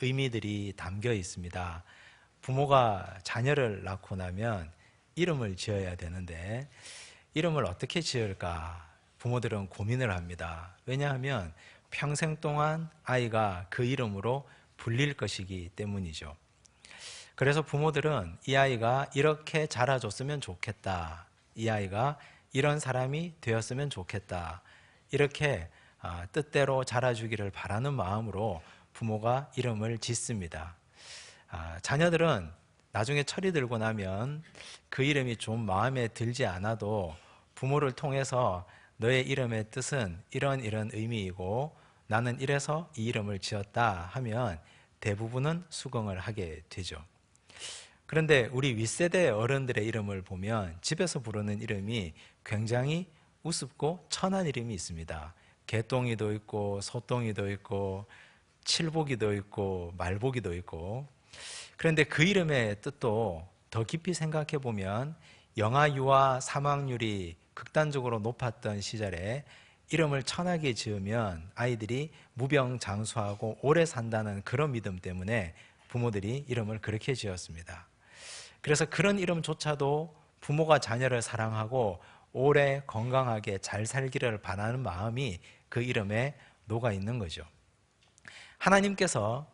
의미들이 담겨 있습니다. 부모가 자녀를 낳고 나면 이름을 지어야 되는데 이름을 어떻게 지을까 부모들은 고민을 합니다. 왜냐하면 평생 동안 아이가 그 이름으로 불릴 것이기 때문이죠. 그래서 부모들은 이 아이가 이렇게 자라줬으면 좋겠다. 이 아이가 이런 사람이 되었으면 좋겠다. 이렇게 아, 뜻대로 자라주기를 바라는 마음으로 부모가 이름을 짓습니다. 아, 자녀들은 나중에 철이 들고 나면 그 이름이 좀 마음에 들지 않아도 부모를 통해서 너의 이름의 뜻은 이런 이런 의미이고 나는 이래서 이 이름을 지었다 하면 대부분은 수긍을 하게 되죠. 그런데 우리 윗세대 어른들의 이름을 보면 집에서 부르는 이름이 굉장히 우습고 천한 이름이 있습니다. 개똥이도 있고 소똥이도 있고 칠복이도 있고 말복이도 있고 그런데 그 이름의 뜻도 더 깊이 생각해 보면 영아유아 사망률이 극단적으로 높았던 시절에 이름을 천하게 지으면 아이들이 무병장수하고 오래 산다는 그런 믿음 때문에 부모들이 이름을 그렇게 지었습니다. 그래서 그런 이름조차도 부모가 자녀를 사랑하고 오래 건강하게 잘 살기를 바라는 마음이 그 이름에 녹아 있는 거죠. 하나님께서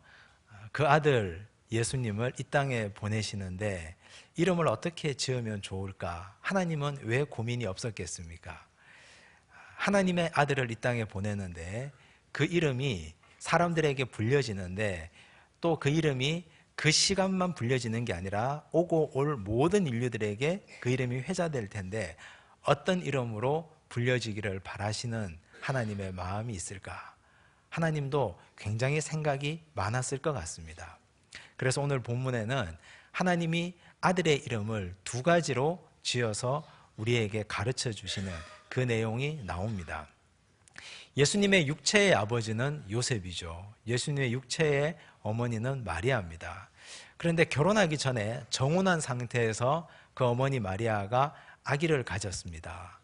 그 아들 예수님을 이 땅에 보내시는데 이름을 어떻게 지으면 좋을까? 하나님은 왜 고민이 없었겠습니까? 하나님의 아들을 이 땅에 보내는데 그 이름이 사람들에게 불려지는데 또 그 이름이 그 시간만 불려지는 게 아니라 오고 올 모든 인류들에게 그 이름이 회자될 텐데 어떤 이름으로 불려지기를 바라시는 하나님의 마음이 있을까? 하나님도 굉장히 생각이 많았을 것 같습니다. 그래서 오늘 본문에는 하나님이 아들의 이름을 두 가지로 지어서 우리에게 가르쳐 주시는 그 내용이 나옵니다. 예수님의 육체의 아버지는 요셉이죠. 예수님의 육체의 어머니는 마리아입니다. 그런데 결혼하기 전에 정혼한 상태에서 그 어머니 마리아가 아기를 가졌습니다.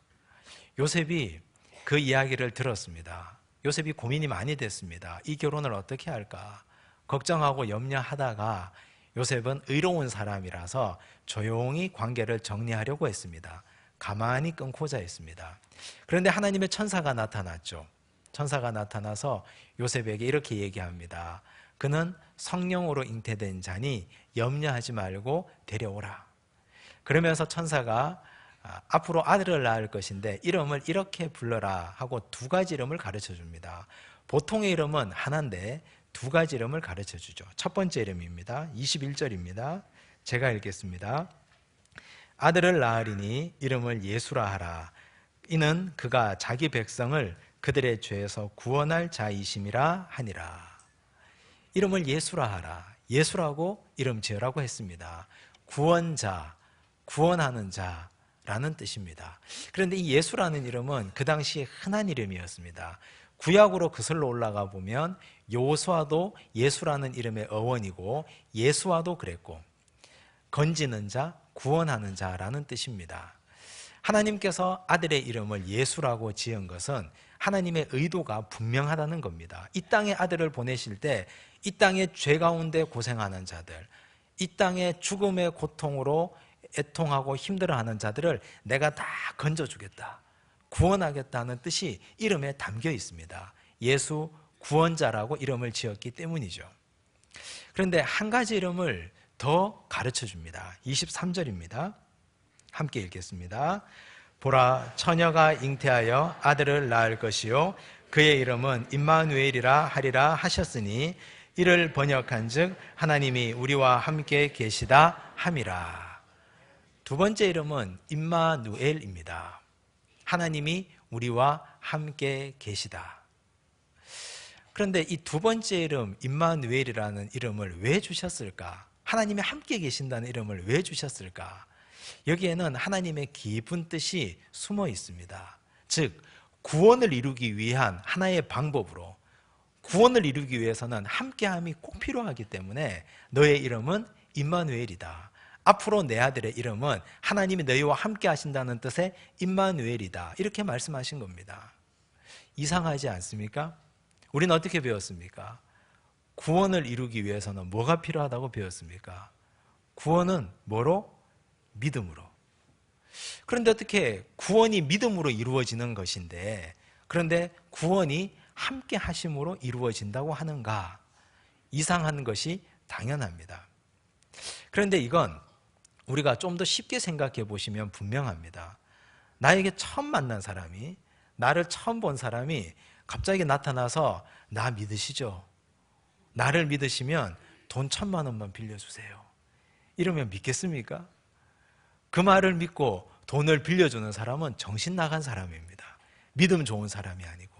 요셉이 그 이야기를 들었습니다. 요셉이 고민이 많이 됐습니다. 이 결혼을 어떻게 할까? 걱정하고 염려하다가 요셉은 의로운 사람이라서 조용히 관계를 정리하려고 했습니다. 가만히 끊고자 했습니다. 그런데 하나님의 천사가 나타났죠. 천사가 나타나서 요셉에게 이렇게 얘기합니다. 그는 성령으로 잉태된 자니 염려하지 말고 데려오라. 그러면서 천사가 아, 앞으로 아들을 낳을 것인데 이름을 이렇게 불러라 하고 두 가지 이름을 가르쳐 줍니다. 보통의 이름은 하나인데 두 가지 이름을 가르쳐 주죠. 첫 번째 이름입니다. 21절입니다. 제가 읽겠습니다. 아들을 낳으리니 이름을 예수라 하라. 이는 그가 자기 백성을 그들의 죄에서 구원할 자이심이라 하니라. 이름을 예수라 하라. 예수라고 이름 지으라고 했습니다. 구원자, 구원하는 자 라는 뜻입니다. 그런데 이 예수라는 이름은 그 당시에 흔한 이름이었습니다. 구약으로 그슬로 올라가 보면 요수아도 예수라는 이름의 어원이고 예수와도 그랬고 건지는 자, 구원하는 자라는 뜻입니다. 하나님께서 아들의 이름을 예수라고 지은 것은 하나님의 의도가 분명하다는 겁니다. 이 땅에 아들을 보내실 때 이 땅의 죄 가운데 고생하는 자들, 이 땅의 죽음의 고통으로 애통하고 힘들어하는 자들을 내가 다 건져주겠다. 구원하겠다는 뜻이 이름에 담겨 있습니다. 예수 구원자라고 이름을 지었기 때문이죠. 그런데 한 가지 이름을 더 가르쳐 줍니다. 23절입니다. 함께 읽겠습니다. 보라 처녀가 잉태하여 아들을 낳을 것이요 그의 이름은 임마누엘이라 하리라 하셨으니 이를 번역한즉 하나님이 우리와 함께 계시다 함이라. 두 번째 이름은 임마누엘입니다. 하나님이 우리와 함께 계시다. 그런데 이 두 번째 이름 임마누엘이라는 이름을 왜 주셨을까? 하나님이 함께 계신다는 이름을 왜 주셨을까? 여기에는 하나님의 깊은 뜻이 숨어 있습니다. 즉, 구원을 이루기 위한 하나의 방법으로 구원을 이루기 위해서는 함께함이 꼭 필요하기 때문에 너의 이름은 임마누엘이다. 앞으로 내 아들의 이름은 하나님이 너희와 함께 하신다는 뜻의 임마누엘이다. 이렇게 말씀하신 겁니다. 이상하지 않습니까? 우리는 어떻게 배웠습니까? 구원을 이루기 위해서는 뭐가 필요하다고 배웠습니까? 구원은 뭐로? 믿음으로. 그런데 어떻게 구원이 믿음으로 이루어지는 것인데 그런데 구원이 함께 하심으로 이루어진다고 하는가? 이상한 것이 당연합니다. 그런데 이건 우리가 좀 더 쉽게 생각해 보시면 분명합니다. 나에게 처음 만난 사람이, 나를 처음 본 사람이 갑자기 나타나서 나 믿으시죠? 나를 믿으시면 돈 천만 원만 빌려주세요. 이러면 믿겠습니까? 그 말을 믿고 돈을 빌려주는 사람은 정신 나간 사람입니다. 믿음 좋은 사람이 아니고.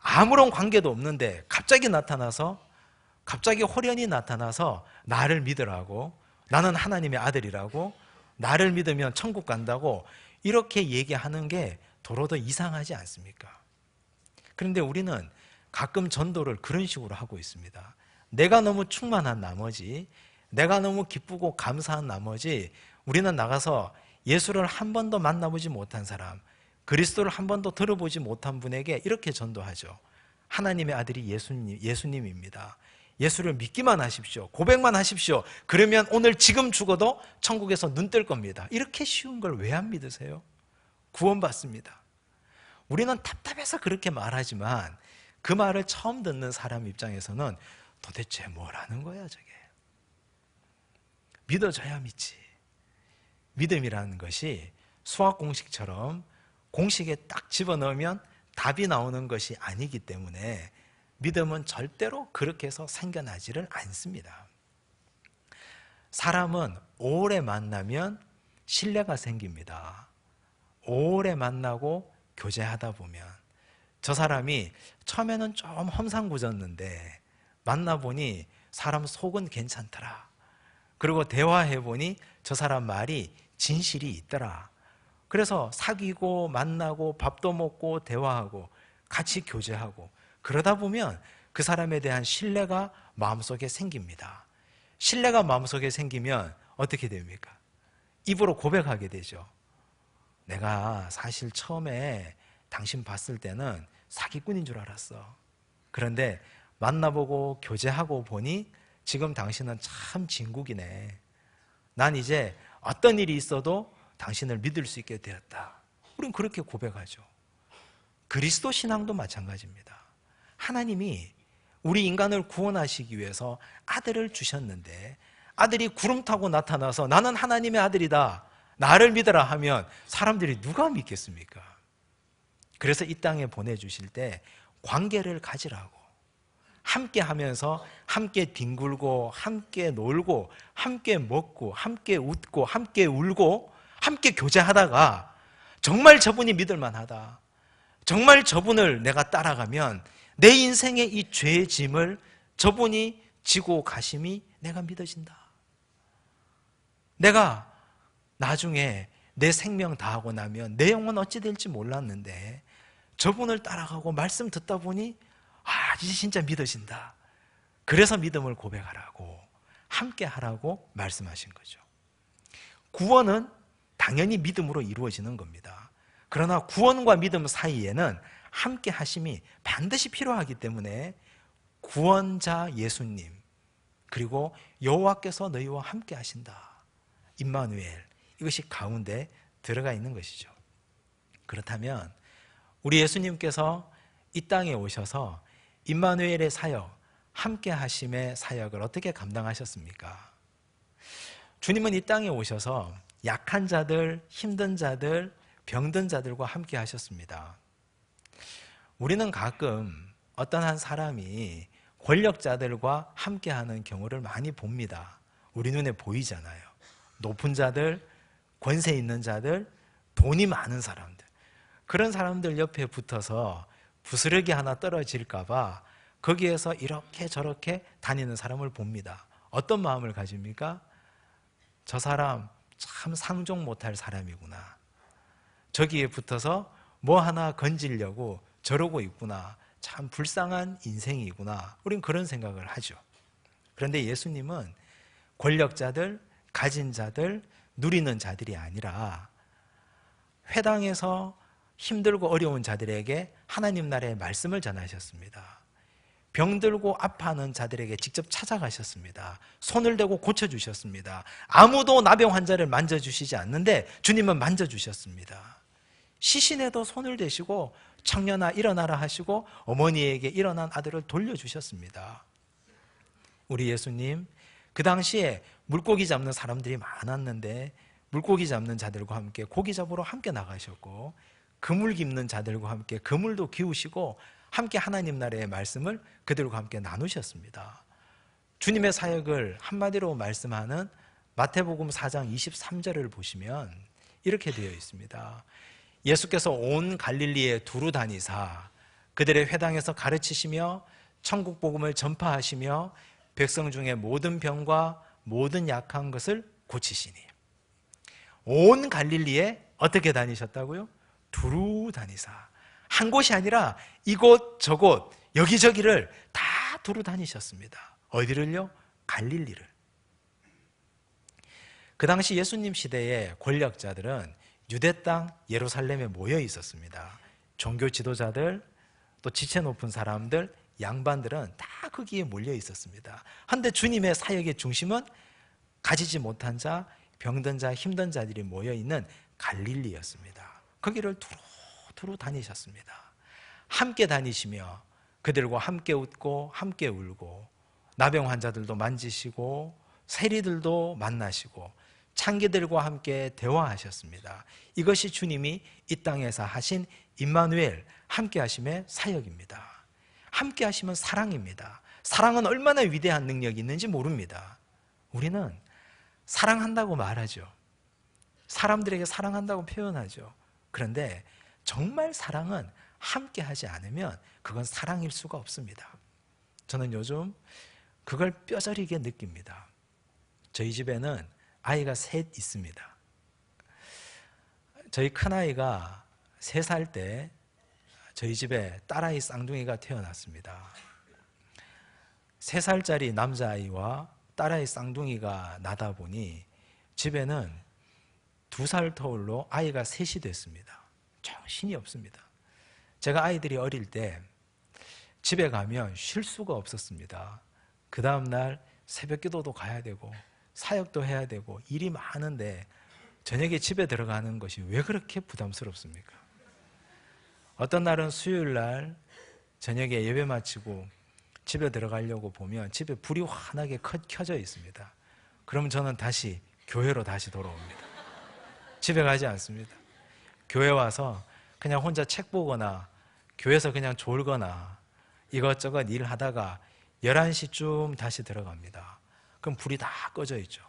아무런 관계도 없는데 갑자기 나타나서 갑자기 호련히 나타나서 나를 믿으라고 나는 하나님의 아들이라고 나를 믿으면 천국 간다고 이렇게 얘기하는 게 도로도 이상하지 않습니까? 그런데 우리는 가끔 전도를 그런 식으로 하고 있습니다. 내가 너무 충만한 나머지, 내가 너무 기쁘고 감사한 나머지, 우리는 나가서 예수를 한 번도 만나보지 못한 사람, 그리스도를 한 번도 들어보지 못한 분에게 이렇게 전도하죠. 하나님의 아들이 예수님, 예수님입니다. 예수를 믿기만 하십시오. 고백만 하십시오. 그러면 오늘 지금 죽어도 천국에서 눈 뜰 겁니다. 이렇게 쉬운 걸 왜 안 믿으세요? 구원받습니다. 우리는 답답해서 그렇게 말하지만 그 말을 처음 듣는 사람 입장에서는 도대체 뭐라는 거야, 저게. 믿어줘야 믿지. 믿음이라는 것이 수학 공식처럼 공식에 딱 집어넣으면 답이 나오는 것이 아니기 때문에 믿음은 절대로 그렇게 해서 생겨나지를 않습니다. 사람은 오래 만나면 신뢰가 생깁니다. 오래 만나고 교제하다 보면 저 사람이 처음에는 좀 험상궂었는데 만나보니 사람 속은 괜찮더라. 그리고 대화해보니 저 사람 말이 진실이 있더라. 그래서 사귀고 만나고 밥도 먹고 대화하고 같이 교제하고 그러다 보면 그 사람에 대한 신뢰가 마음속에 생깁니다. 신뢰가 마음속에 생기면 어떻게 됩니까? 입으로 고백하게 되죠. 내가 사실 처음에 당신 봤을 때는 사기꾼인 줄 알았어. 그런데 만나보고 교제하고 보니 지금 당신은 참 진국이네. 난 이제 어떤 일이 있어도 당신을 믿을 수 있게 되었다. 우리는 그렇게 고백하죠. 그리스도 신앙도 마찬가지입니다. 하나님이 우리 인간을 구원하시기 위해서 아들을 주셨는데 아들이 구름 타고 나타나서 나는 하나님의 아들이다. 나를 믿어라 하면 사람들이 누가 믿겠습니까? 그래서 이 땅에 보내주실 때 관계를 가지라고. 함께 하면서 함께 뒹굴고, 함께 놀고, 함께 먹고, 함께 웃고, 함께 울고, 함께 교제하다가 정말 저분이 믿을 만 하다. 정말 저분을 내가 따라가면 내 인생의 이 죄의 짐을 저분이 지고 가심이 내가 믿어진다. 내가 나중에 내 생명 다하고 나면 내 영혼 어찌 될지 몰랐는데 저분을 따라가고 말씀 듣다 보니 아, 이제 진짜 믿어진다. 그래서 믿음을 고백하라고 함께 하라고 말씀하신 거죠. 구원은 당연히 믿음으로 이루어지는 겁니다. 그러나 구원과 믿음 사이에는 함께 하심이 반드시 필요하기 때문에 구원자 예수님 그리고 여호와께서 너희와 함께 하신다. 임마누엘 이것이 가운데 들어가 있는 것이죠. 그렇다면 우리 예수님께서 이 땅에 오셔서 임마누엘의 사역 함께 하심의 사역을 어떻게 감당하셨습니까? 주님은 이 땅에 오셔서 약한 자들, 힘든 자들, 병든 자들과 함께 하셨습니다. 우리는 가끔 어떤 한 사람이 권력자들과 함께하는 경우를 많이 봅니다. 우리 눈에 보이잖아요. 높은 자들, 권세 있는 자들, 돈이 많은 사람들. 그런 사람들 옆에 붙어서 부스러기 하나 떨어질까봐 거기에서 이렇게 저렇게 다니는 사람을 봅니다. 어떤 마음을 가집니까? 저 사람 참 상종 못할 사람이구나. 저기에 붙어서 뭐 하나 건지려고 저러고 있구나. 참 불쌍한 인생이구나. 우린 그런 생각을 하죠. 그런데 예수님은 권력자들, 가진 자들, 누리는 자들이 아니라 회당에서 힘들고 어려운 자들에게 하나님 나라의 말씀을 전하셨습니다. 병들고 아파하는 자들에게 직접 찾아가셨습니다. 손을 대고 고쳐주셨습니다. 아무도 나병 환자를 만져주시지 않는데 주님은 만져주셨습니다. 시신에도 손을 대시고 청년아 일어나라 하시고 어머니에게 일어난 아들을 돌려주셨습니다. 우리 예수님 그 당시에 물고기 잡는 사람들이 많았는데 물고기 잡는 자들과 함께 고기 잡으러 함께 나가셨고 그물 깁는 자들과 함께 그물도 기우시고 함께 하나님 나라의 말씀을 그들과 함께 나누셨습니다. 주님의 사역을 한마디로 말씀하는 마태복음 4장 23절을 보시면 이렇게 되어 있습니다. 예수께서 온 갈릴리에 두루 다니사 그들의 회당에서 가르치시며 천국 복음을 전파하시며 백성 중에 모든 병과 모든 약한 것을 고치시니 온 갈릴리에 어떻게 다니셨다고요? 두루 다니사 한 곳이 아니라 이곳 저곳 여기저기를 다 두루 다니셨습니다. 어디를요? 갈릴리를. 그 당시 예수님 시대의 권력자들은 유대 땅 예루살렘에 모여 있었습니다. 종교 지도자들 또 지체 높은 사람들 양반들은 다 거기에 몰려 있었습니다. 한데 주님의 사역의 중심은 가지지 못한 자, 병든 자, 힘든 자들이 모여 있는 갈릴리였습니다. 거기를 두루 두루 다니셨습니다. 함께 다니시며 그들과 함께 웃고 함께 울고 나병 환자들도 만지시고 세리들도 만나시고 창기들과 함께 대화하셨습니다. 이것이 주님이 이 땅에서 하신 임마누엘 함께 하심의 사역입니다. 함께 하시면 사랑입니다. 사랑은 얼마나 위대한 능력이 있는지 모릅니다. 우리는 사랑한다고 말하죠. 사람들에게 사랑한다고 표현하죠. 그런데 정말 사랑은 함께 하지 않으면 그건 사랑일 수가 없습니다. 저는 요즘 그걸 뼈저리게 느낍니다. 저희 집에는 아이가 셋 있습니다. 저희 큰아이가 세살때 저희 집에 딸아이 쌍둥이가 태어났습니다. 세 살짜리 남자아이와 딸아이 쌍둥이가 나다 보니 집에는 두 살 터울로 아이가 셋이 됐습니다. 정신이 없습니다. 제가 아이들이 어릴 때 집에 가면 쉴 수가 없었습니다. 그 다음날 새벽 기도도 가야 되고 사역도 해야 되고 일이 많은데 저녁에 집에 들어가는 것이 왜 그렇게 부담스럽습니까? 어떤 날은 수요일 날 저녁에 예배 마치고 집에 들어가려고 보면 집에 불이 환하게 켜져 있습니다. 그럼 저는 다시 교회로 다시 돌아옵니다. 집에 가지 않습니다. 교회 와서 그냥 혼자 책 보거나 교회에서 그냥 졸거나 이것저것 일 하다가 11시쯤 다시 들어갑니다. 그럼 불이 다 꺼져 있죠.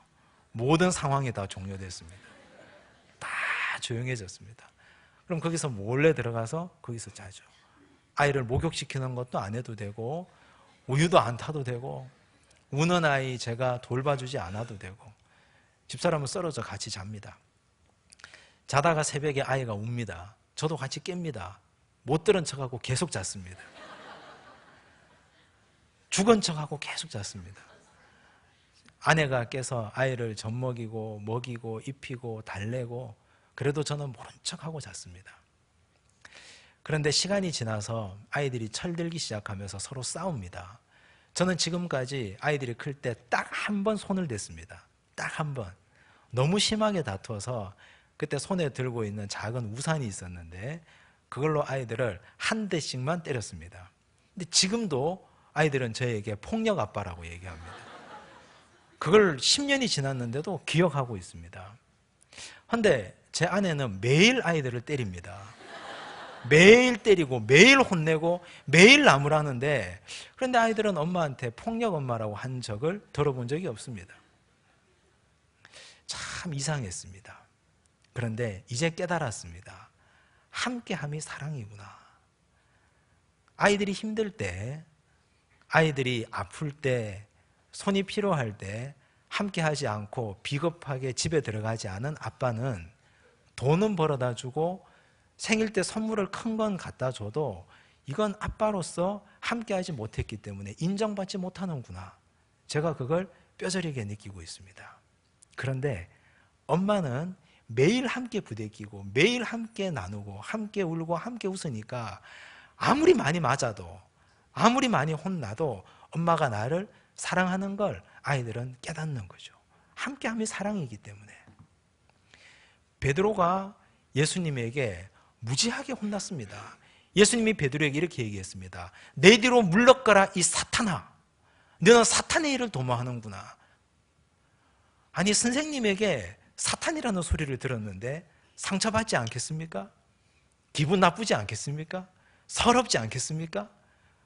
모든 상황이 다 종료됐습니다. 다 조용해졌습니다. 그럼 거기서 몰래 들어가서 거기서 자죠. 아이를 목욕시키는 것도 안 해도 되고, 우유도 안 타도 되고, 우는 아이 제가 돌봐주지 않아도 되고, 집사람은 썰어져 같이 잡니다. 자다가 새벽에 아이가 웁니다. 저도 같이 깹니다. 못 들은 척하고 계속 잤습니다. 죽은 척하고 계속 잤습니다. 아내가 깨서 아이를 젖먹이고 먹이고 입히고 달래고 그래도 저는 모른 척하고 잤습니다. 그런데 시간이 지나서 아이들이 철들기 시작하면서 서로 싸웁니다. 저는 지금까지 아이들이 클 때 딱 한 번 손을 댔습니다. 딱 한 번. 너무 심하게 다투어서 그때 손에 들고 있는 작은 우산이 있었는데 그걸로 아이들을 한 대씩만 때렸습니다. 근데 지금도 아이들은 저에게 폭력 아빠라고 얘기합니다. 그걸 10년이 지났는데도 기억하고 있습니다. 근데 제 아내는 매일 아이들을 때립니다. 매일 때리고 매일 혼내고 매일 나무라는데 그런데 아이들은 엄마한테 폭력 엄마라고 한 적을 들어본 적이 없습니다. 참 이상했습니다. 그런데 이제 깨달았습니다. 함께함이 사랑이구나. 아이들이 힘들 때, 아이들이 아플 때, 손이 필요할 때 함께 하지 않고 비겁하게 집에 들어가지 않은 아빠는 돈은 벌어다 주고 생일 때 선물을 큰 건 갖다 줘도 이건 아빠로서 함께 하지 못했기 때문에 인정받지 못하는구나. 제가 그걸 뼈저리게 느끼고 있습니다. 그런데 엄마는 매일 함께 부대끼고 매일 함께 나누고 함께 울고 함께 웃으니까 아무리 많이 맞아도 아무리 많이 혼나도 엄마가 나를 사랑하는 걸 아이들은 깨닫는 거죠. 함께함이 사랑이기 때문에. 베드로가 예수님에게 무지하게 혼났습니다. 예수님이 베드로에게 이렇게 얘기했습니다. 내 뒤로 물러가라 이 사탄아. 너는 사탄의 일을 도모하는구나. 아니 선생님에게 사탄이라는 소리를 들었는데 상처받지 않겠습니까? 기분 나쁘지 않겠습니까? 서럽지 않겠습니까?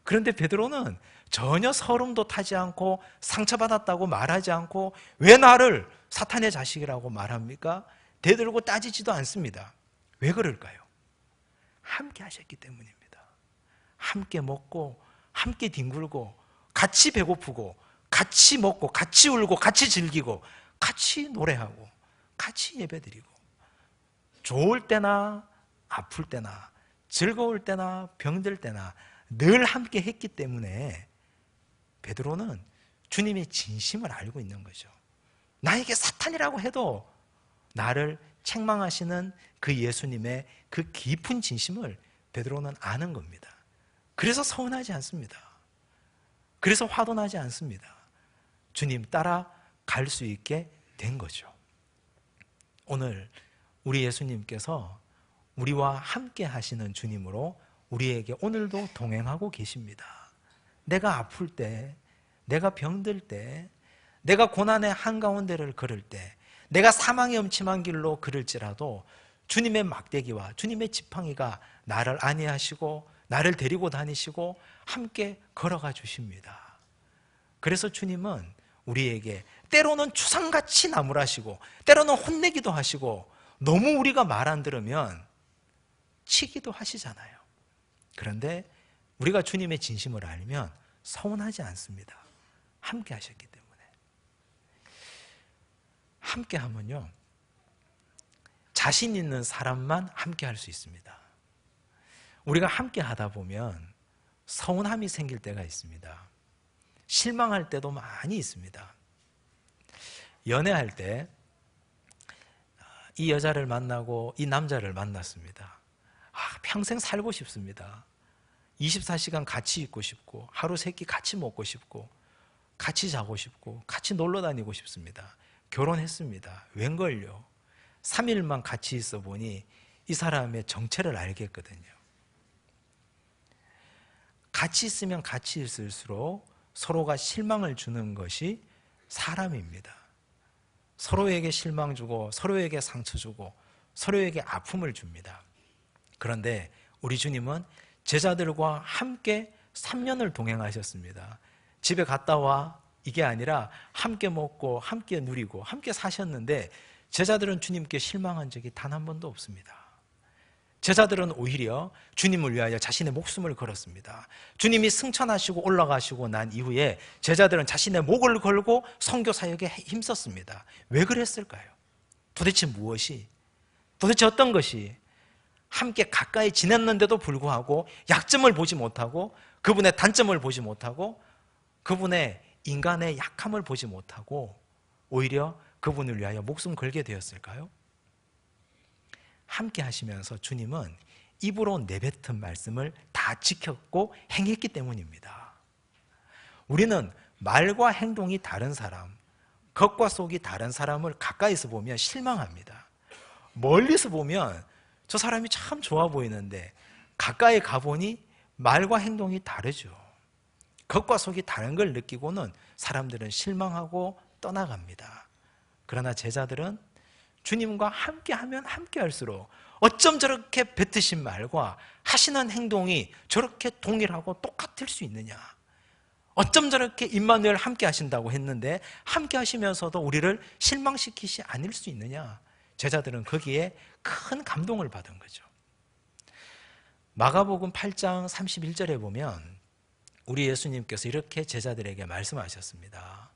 그런데 베드로는 전혀 서름도 타지 않고 상처받았다고 말하지 않고 왜 나를 사탄의 자식이라고 말합니까? 대들고 따지지도 않습니다. 왜 그럴까요? 함께 하셨기 때문입니다. 함께 먹고, 함께 뒹굴고, 같이 배고프고, 같이 먹고, 같이 울고, 같이 즐기고, 같이 노래하고, 같이 예배드리고, 좋을 때나 아플 때나 즐거울 때나 병들 때나 늘 함께 했기 때문에 베드로는 주님의 진심을 알고 있는 거죠. 나에게 사탄이라고 해도 나를 책망하시는 그 예수님의 그 깊은 진심을 베드로는 아는 겁니다. 그래서 서운하지 않습니다. 그래서 화도 나지 않습니다. 주님 따라 갈 수 있게 된 거죠. 오늘 우리 예수님께서 우리와 함께 하시는 주님으로 우리에게 오늘도 동행하고 계십니다. 내가 아플 때, 내가 병들 때, 내가 고난의 한가운데를 걸을 때, 내가 사망의 음침한 길로 걸을지라도 주님의 막대기와 주님의 지팡이가 나를 안위하시고 나를 데리고 다니시고 함께 걸어가 주십니다. 그래서 주님은 우리에게 때로는 추상같이 나무라시고 때로는 혼내기도 하시고 너무 우리가 말 안 들으면 치기도 하시잖아요. 그런데 우리가 주님의 진심을 알면 서운하지 않습니다. 함께 하셨기 때문에. 함께 하면요. 자신 있는 사람만 함께 할 수 있습니다. 우리가 함께 하다 보면 서운함이 생길 때가 있습니다. 실망할 때도 많이 있습니다. 연애할 때 이 여자를 만나고 이 남자를 만났습니다. 아, 평생 살고 싶습니다. 24시간 같이 있고 싶고 하루 세 끼 같이 먹고 싶고 같이 자고 싶고 같이 놀러 다니고 싶습니다. 결혼했습니다. 웬걸요? 3일만 같이 있어 보니 이 사람의 정체를 알겠거든요. 같이 있으면 같이 있을수록 서로가 실망을 주는 것이 사람입니다. 서로에게 실망 주고 서로에게 상처 주고 서로에게 아픔을 줍니다. 그런데 우리 주님은 제자들과 함께 3년을 동행하셨습니다. 집에 갔다 와 이게 아니라 함께 먹고 함께 누리고 함께 사셨는데 제자들은 주님께 실망한 적이 단 한 번도 없습니다. 제자들은 오히려 주님을 위하여 자신의 목숨을 걸었습니다. 주님이 승천하시고 올라가시고 난 이후에 제자들은 자신의 목을 걸고 선교 사역에 힘썼습니다. 왜 그랬을까요? 도대체 무엇이? 도대체 어떤 것이 함께 가까이 지냈는데도 불구하고 약점을 보지 못하고 그분의 단점을 보지 못하고 그분의 인간의 약함을 보지 못하고 오히려 그분을 위하여 목숨 걸게 되었을까요? 함께 하시면서 주님은 입으로 내뱉은 말씀을 다 지켰고 행했기 때문입니다. 우리는 말과 행동이 다른 사람, 겉과 속이 다른 사람을 가까이서 보면 실망합니다. 멀리서 보면 저 사람이 참 좋아 보이는데 가까이 가보니 말과 행동이 다르죠. 겉과 속이 다른 걸 느끼고는 사람들은 실망하고 떠나갑니다. 그러나 제자들은 주님과 함께 하면 함께 할수록 어쩜 저렇게 뱉으신 말과 하시는 행동이 저렇게 동일하고 똑같을 수 있느냐? 어쩜 저렇게 임마누엘 함께 하신다고 했는데 함께 하시면서도 우리를 실망시키시 않을 수 있느냐? 제자들은 거기에 큰 감동을 받은 거죠. 마가복음 8장 31절에 보면 우리 예수님께서 이렇게 제자들에게 말씀하셨습니다.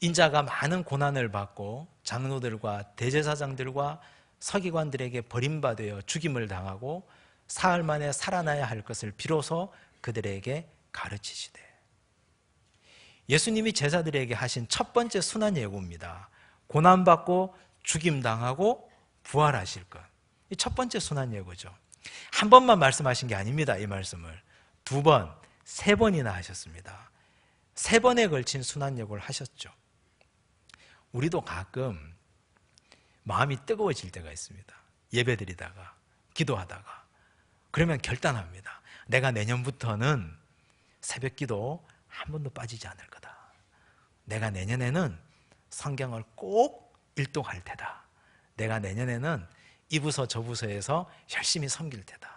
인자가 많은 고난을 받고 장로들과 대제사장들과 서기관들에게 버림받아 죽임을 당하고 사흘 만에 살아나야 할 것을 비로소 그들에게 가르치시되 예수님이 제자들에게 하신 첫 번째 순환 예고입니다. 고난받고 죽임 당하고 부활하실 것. 이 첫 번째 순환 예고죠. 한 번만 말씀하신 게 아닙니다. 이 말씀을 두 번, 세 번이나 하셨습니다. 세 번에 걸친 순환역을 하셨죠. 우리도 가끔 마음이 뜨거워질 때가 있습니다. 예배 드리다가, 기도하다가. 그러면 결단합니다. 내가 내년부터는 새벽 기도 한 번도 빠지지 않을 거다. 내가 내년에는 성경을 꼭 일독할 테다. 내가 내년에는 이 부서 저 부서에서 열심히 섬길 테다.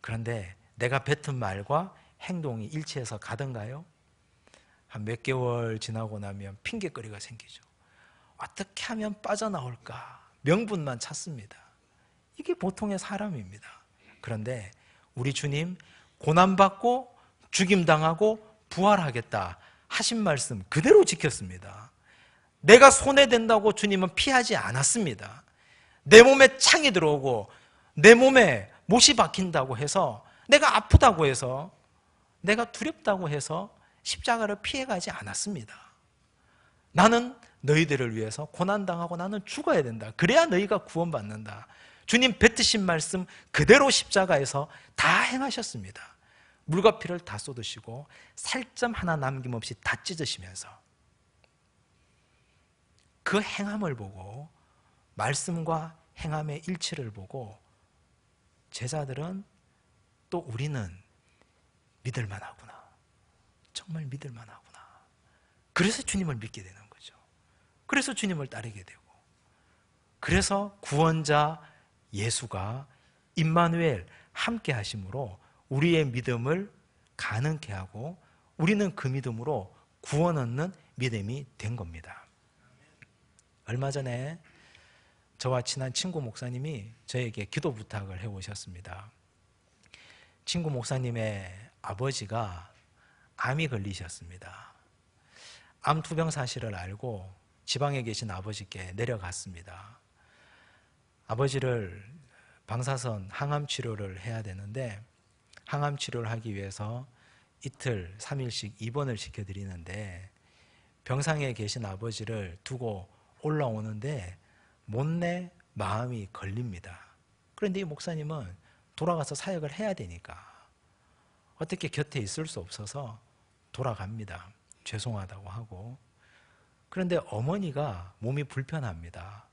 그런데 내가 뱉은 말과 행동이 일치해서 가던가요? 한 몇 개월 지나고 나면 핑계거리가 생기죠. 어떻게 하면 빠져나올까? 명분만 찾습니다. 이게 보통의 사람입니다. 그런데 우리 주님 고난받고 죽임당하고 부활하겠다 하신 말씀 그대로 지켰습니다. 내가 손해된다고 주님은 피하지 않았습니다. 내 몸에 창이 들어오고 내 몸에 못이 박힌다고 해서 내가 아프다고 해서 내가 두렵다고 해서 십자가를 피해가지 않았습니다. 나는 너희들을 위해서 고난당하고 나는 죽어야 된다. 그래야 너희가 구원받는다. 주님 뱉으신 말씀 그대로 십자가에서 다 행하셨습니다. 물과 피를 다 쏟으시고 살점 하나 남김없이 다 찢으시면서 그 행함을 보고 말씀과 행함의 일치를 보고 제자들은 또 우리는 믿을 만 하구나. 정말 믿을 만 하구나. 그래서 주님을 믿게 되는 거죠. 그래서 주님을 따르게 되고. 그래서 구원자 예수가 임마누엘 함께 하심으로 우리의 믿음을 가능케 하고 우리는 그 믿음으로 구원 얻는 믿음이 된 겁니다. 얼마 전에 저와 친한 친구 목사님이 저에게 기도 부탁을 해 오셨습니다. 친구 목사님의 아버지가 암이 걸리셨습니다. 암 투병 사실을 알고 지방에 계신 아버지께 내려갔습니다. 아버지를 방사선 항암 치료를 해야 되는데 항암 치료를 하기 위해서 이틀, 3일씩 입원을 시켜드리는데 병상에 계신 아버지를 두고 올라오는데 못내 마음이 걸립니다. 그런데 이 목사님은 돌아가서 사역을 해야 되니까 어떻게 곁에 있을 수 없어서 돌아갑니다. 죄송하다고 하고. 그런데 어머니가 몸이 불편합니다.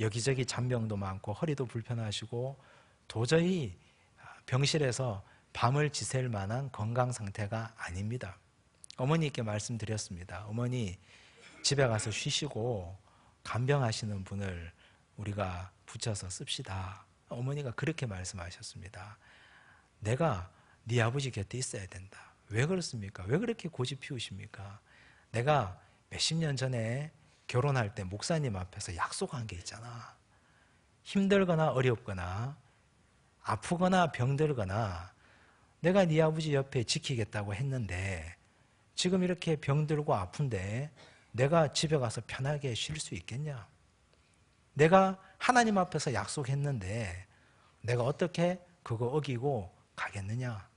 여기저기 잔병도 많고 허리도 불편하시고 도저히 병실에서 밤을 지샐 만한 건강 상태가 아닙니다. 어머니께 말씀드렸습니다. 어머니 집에 가서 쉬시고 간병하시는 분을 우리가 붙여서 씁시다. 어머니가 그렇게 말씀하셨습니다. 내가 네 아버지 곁에 있어야 된다. 왜 그렇습니까? 왜 그렇게 고집 피우십니까? 내가 몇십 년 전에 결혼할 때 목사님 앞에서 약속한 게 있잖아. 힘들거나 어렵거나 아프거나 병들거나 내가 네 아버지 옆에 지키겠다고 했는데 지금 이렇게 병들고 아픈데 내가 집에 가서 편하게 쉴 수 있겠냐? 내가 하나님 앞에서 약속했는데 내가 어떻게 그거 어기고 가겠느냐?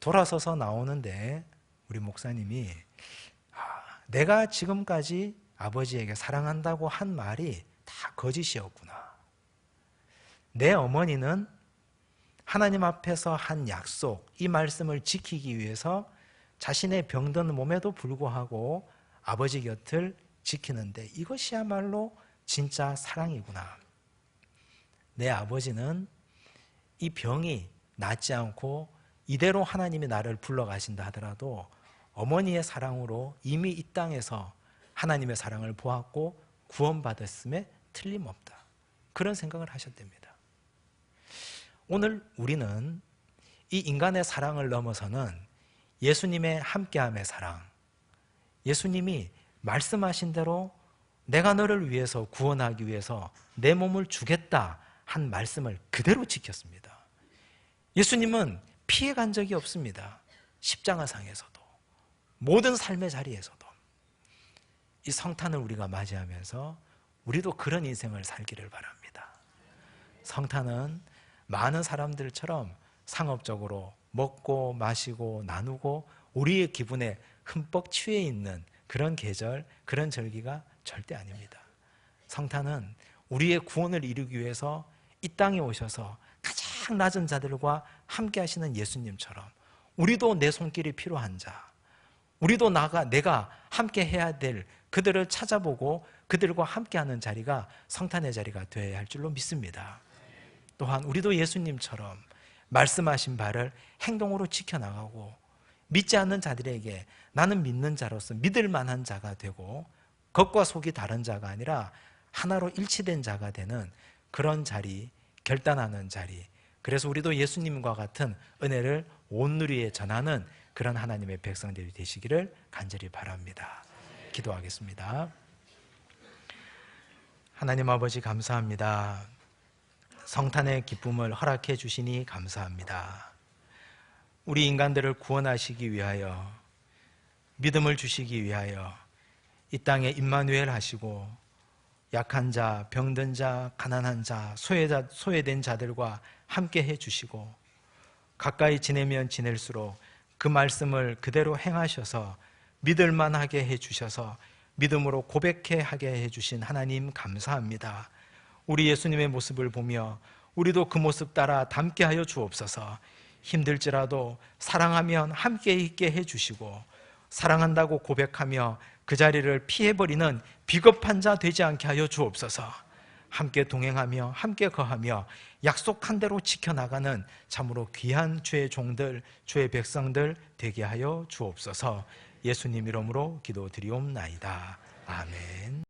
돌아서서 나오는데 우리 목사님이 아, 내가 지금까지 아버지에게 사랑한다고 한 말이 다 거짓이었구나. 내 어머니는 하나님 앞에서 한 약속, 이 말씀을 지키기 위해서 자신의 병든 몸에도 불구하고 아버지 곁을 지키는데 이것이야말로 진짜 사랑이구나. 내 아버지는 이 병이 낫지 않고 이대로 하나님이 나를 불러가신다 하더라도 어머니의 사랑으로 이미 이 땅에서 하나님의 사랑을 보았고 구원받았음에 틀림없다. 그런 생각을 하셨답니다. 오늘 우리는 이 인간의 사랑을 넘어서는 예수님의 함께함의 사랑, 예수님이 말씀하신 대로 내가 너를 위해서 구원하기 위해서 내 몸을 주겠다 한 말씀을 그대로 지켰습니다. 예수님은 피해 간 적이 없습니다. 십자가상에서도 모든 삶의 자리에서도 이 성탄을 우리가 맞이하면서 우리도 그런 인생을 살기를 바랍니다. 성탄은 많은 사람들처럼 상업적으로 먹고 마시고 나누고 우리의 기분에 흠뻑 취해 있는 그런 계절, 그런 절기가 절대 아닙니다. 성탄은 우리의 구원을 이루기 위해서 이 땅에 오셔서 가장 낮은 자들과 함께 하시는 예수님처럼 우리도 내 손길이 필요한 자, 우리도 나가 내가 함께 해야 될 그들을 찾아보고 그들과 함께하는 자리가 성탄의 자리가 되어야 할 줄로 믿습니다. 또한 우리도 예수님처럼 말씀하신 바를 행동으로 지켜나가고 믿지 않는 자들에게 나는 믿는 자로서 믿을 만한 자가 되고 겉과 속이 다른 자가 아니라 하나로 일치된 자가 되는 그런 자리, 결단하는 자리. 그래서 우리도 예수님과 같은 은혜를 온 누리에 전하는 그런 하나님의 백성들이 되시기를 간절히 바랍니다. 기도하겠습니다. 하나님 아버지 감사합니다. 성탄의 기쁨을 허락해 주시니 감사합니다. 우리 인간들을 구원하시기 위하여 믿음을 주시기 위하여 이 땅에 임마누엘 하시고 약한 자, 병든 자, 가난한 자, 소외자, 소외된 자들과 함께 해 주시고 가까이 지내면 지낼수록 그 말씀을 그대로 행하셔서 믿을 만하게 해 주셔서 믿음으로 고백해 하게 해 주신 하나님 감사합니다. 우리 예수님의 모습을 보며 우리도 그 모습 따라 닮게 하여 주옵소서. 힘들지라도 사랑하면 함께 있게 해 주시고 사랑한다고 고백하며 그 자리를 피해버리는 비겁한 자 되지 않게 하여 주옵소서. 함께 동행하며 함께 거하며 약속한 대로 지켜나가는 참으로 귀한 주의 종들, 주의 백성들 되게 하여 주옵소서. 예수님 이름으로 기도드리옵나이다. 아멘.